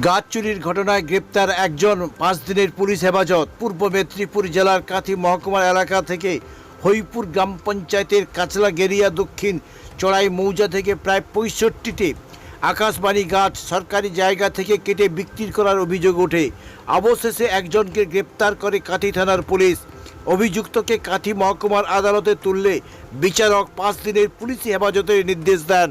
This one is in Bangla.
গাছ চুরির ঘটনায় গ্রেপ্তার একজন পাঁচ দিনের পুলিশ হেফাজত। পূর্ব মেদিনীপুর জেলার কাথি মহকুমার এলাকা থেকে হইপুর গ্রাম পঞ্চায়েতের কাচলা গেরিয়া দক্ষিণ চড়াই মৌজা থেকে প্রায় পঁয়ষট্টিতে আকাশবাণী গাছ সরকারি জায়গা থেকে কেটে বিক্রি করার অভিযোগ ওঠে। অবশেষে একজনকে গ্রেপ্তার করে কাথি থানার পুলিশ। অভিযুক্তকে কাথি মহকুমার আদালতে তুললে বিচারক পাঁচ দিনের পুলিশি হেফাজতের নির্দেশ দেন।